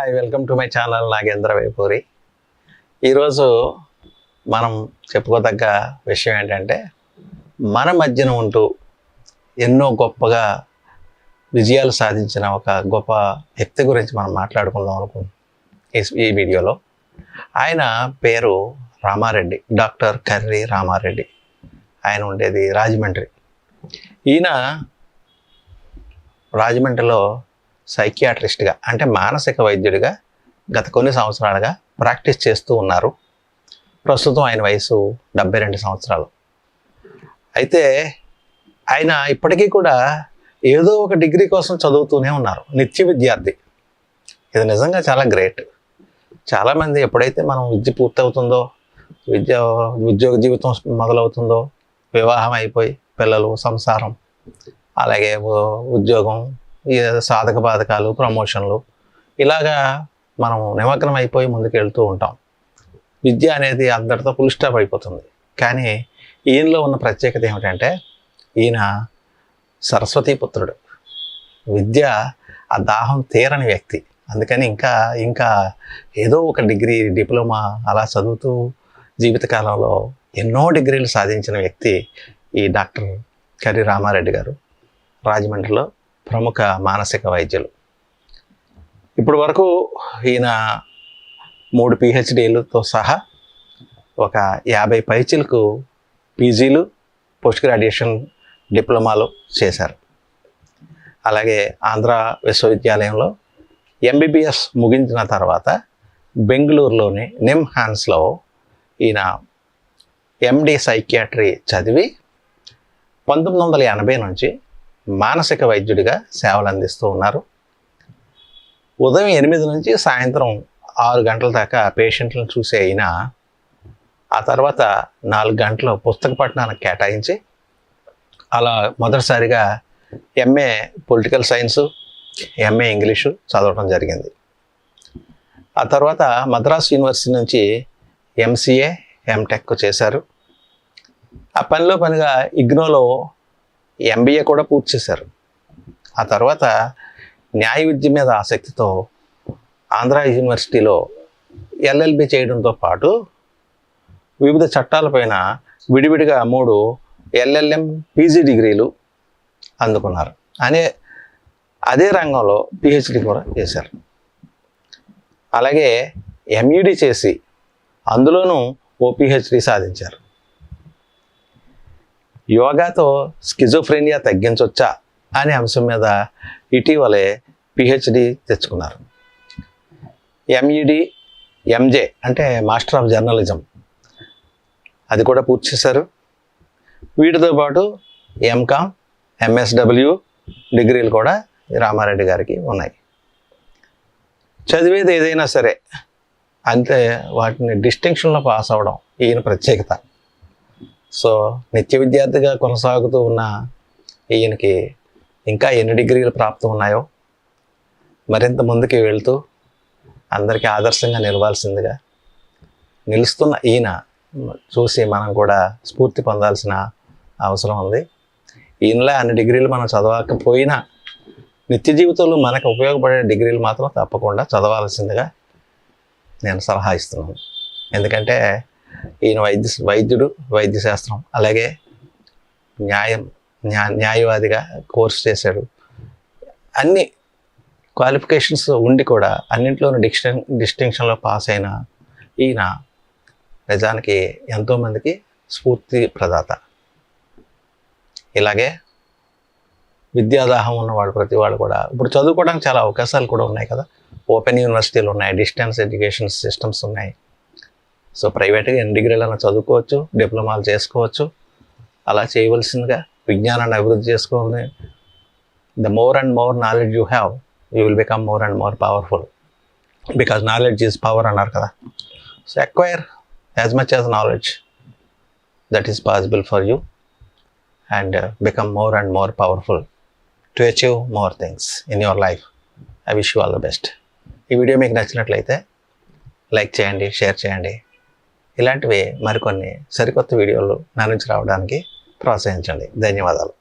Hi welcome to my channel Nagendra Vaipuri. ఈరోజు మనం చెప్పుకోదగ్గ విషయం ఏంటంటే మన మధ్యన ఉంటూ ఎన్నో గొప్పగా విజయాలు సాధించిన ఒక గొప్ప వ్యక్తి గురించి మనం మాట్లాడుకుందాం అనుకుంటున్నాం ఈ- ఈ వీడియోలో. ఆయన పేరు రామారెడ్డి డాక్టర్ కర్రీ రామారెడ్డి. ఆయన ఉండేది రాజమండ్రి. ఈయన రాజమండ్రిలో సైకియాట్రిస్ట్గా అంటే మానసిక వైద్యుడిగా గత కొన్ని సంవత్సరాలుగా ప్రాక్టీస్ చేస్తూ ఉన్నారు. ప్రస్తుతం ఆయన వయసు డెబ్బై రెండు సంవత్సరాలు. అయితే ఆయన ఇప్పటికీ కూడా ఏదో ఒక డిగ్రీ కోసం చదువుతూనే ఉన్నారు. నిత్య విద్యార్థి. ఇది నిజంగా చాలా గ్రేట్. చాలామంది ఎప్పుడైతే మనం విద్య పూర్తవుతుందో విద్య ఉద్యోగ జీవితం మొదలవుతుందో వివాహం అయిపోయి పిల్లలు సంసారం అలాగే ఉద్యోగం సాధక బాధకాలు ప్రమోషన్లు ఇలాగా మనం నిమగ్నం అయిపోయి ముందుకు వెళ్తూ ఉంటాం. విద్య అనేది అందరితో ఫుల్ స్టాప్ అయిపోతుంది. కానీ ఈయనలో ఉన్న ప్రత్యేకత ఏమిటంటే ఈయన సరస్వతీ పుత్రుడు. విద్య ఆ దాహం తీరని వ్యక్తి. అందుకని ఇంకా ఇంకా ఏదో ఒక డిగ్రీ డిప్లొమా అలా చదువుతూ జీవితకాలంలో ఎన్నో డిగ్రీలు సాధించిన వ్యక్తి ఈ డాక్టర్ కరి రామారెడ్డి గారు. రాజమండ్రిలో ప్రముఖ మానసిక వైద్యులు. ఇప్పటి వరకు ఈయన మూడు పిహెచ్డీలతో సహా ఒక యాభై పైచీలకు పీజీలు పోస్ట్ గ్రాడ్యుయేషన్ డిప్లొమాలు చేశారు. అలాగే ఆంధ్ర విశ్వవిద్యాలయంలో ఎంబీబీఎస్ ముగించిన తర్వాత బెంగళూరులోని నిమ్ హాన్స్లో ఈయన ఎండి సైకియాట్రీ చదివి పంతొమ్మిది వందల ఎనభై నుంచి మానసిక వైద్యుడిగా సేవలు అందిస్తూ ఉన్నారు. ఉదయం ఎనిమిది నుంచి సాయంత్రం ఆరు గంటల దాకా పేషెంట్లను చూసే అయినా ఆ తర్వాత నాలుగు గంటలు పుస్తక పఠనానికి కేటాయించి అలా మొదటిసారిగా MA political science MA English చదవడం జరిగింది. ఆ తర్వాత మద్రాస్ యూనివర్సిటీ నుంచి ఎంసీఏ ఎంటెక్ చేశారు. ఆ పనిలో పనిగా ఇగ్నోలో ఎంబీఏ కూడా పూర్తి చేశారు. ఆ తర్వాత న్యాయ విద్య మీద ఆసక్తితో ఆంధ్ర యూనివర్సిటీలో ఎల్ఎల్బి చేయడంతో పాటు వివిధ చట్టాలపైన విడివిడిగా మూడు ఎల్ఎల్ఎం పీజీ డిగ్రీలు అందుకున్నారు. అనే అదే రంగంలో పిహెచ్డి కూడా చేశారు. అలాగే ఎంఈడి చేసి అందులోనూ ఓ పిహెచ్డి సాధించారు. యోగాతో స్కిజోఫ్రేనియా తగ్గించవచ్చా అనే అంశం మీద ఇటీవలే పిహెచ్డి తెచ్చుకున్నారు. ఎంఈడి ఎంజే అంటే మాస్టర్ ఆఫ్ జర్నలిజం అది కూడా పూర్తి చేశారు. వీటితో పాటు ఎంకామ్ ఎంఎస్డబ్ల్యూ డిగ్రీలు కూడా రామారెడ్డి గారికి ఉన్నాయి. చదివేది ఏదైనా సరే అంతే వాటిని డిస్టింక్షన్లో పాస్ అవ్వడం ఈయన ప్రత్యేకత. సో నిత్య విద్యార్థిగా కొనసాగుతూ ఉన్న ఈయనకి ఇంకా ఎన్ని డిగ్రీలు ప్రాప్తం ఉన్నాయో మరింత ముందుకి వెళ్తూ అందరికీ ఆదర్శంగా నిలవాల్సిందిగా నిలుస్తున్న ఈయన చూసి మనం కూడా స్ఫూర్తి పొందాల్సిన అవసరం ఉంది. ఈయనలో అన్ని డిగ్రీలు మనం చదవకపోయినా నిత్య జీవితంలో మనకు ఉపయోగపడే డిగ్రీలు మాత్రం తప్పకుండా చదవాల్సిందిగా నేను సలహా ఇస్తున్నాను. ఎందుకంటే ఈయన వైద్య వైద్యుడు వైద్య శాస్త్రం అలాగే న్యాయం న్యా న్యాయవాదిగా కోర్స్ చేశాడు. అన్ని క్వాలిఫికేషన్స్ ఉండి కూడా అన్నింటిలోనూ డిస్టింగ్ డిస్టింక్షన్లో పాస్ అయిన ఈయన నిజానికి ఎంతోమందికి స్ఫూర్తి ప్రదాత. ఇలాగే విద్యాదాహం ఉన్నవాడు ప్రతి వాళ్ళు కూడా ఇప్పుడు చదువుకోవడానికి చాలా అవకాశాలు కూడా ఉన్నాయి కదా. ఓపెన్ యూనివర్సిటీలు ఉన్నాయి డిస్టెన్స్ ఎడ్యుకేషన్ సిస్టమ్స్ ఉన్నాయి. సో ప్రైవేట్గా ఎన్ని డిగ్రీలైనా చదువుకోవచ్చు డిప్లొమాలు చేసుకోవచ్చు. అలా చేయవలసిందిగా విజ్ఞానాన్ని అభివృద్ధి చేసుకోవాలి the more and more knowledge you have you will become more and more powerful because knowledge is power అన్నారు కదా. So acquire as much as knowledge that is possible for you and become more and more powerful to achieve more things in your life I wish you all the best ఈ video మీకు నచ్చినట్లయితే like చేయండి share చేయండి. ఇలాంటివి మరికొన్ని సరికొత్త వీడియోలు నా నుంచి రావడానికి ప్రోత్సహించండి. ధన్యవాదాలు.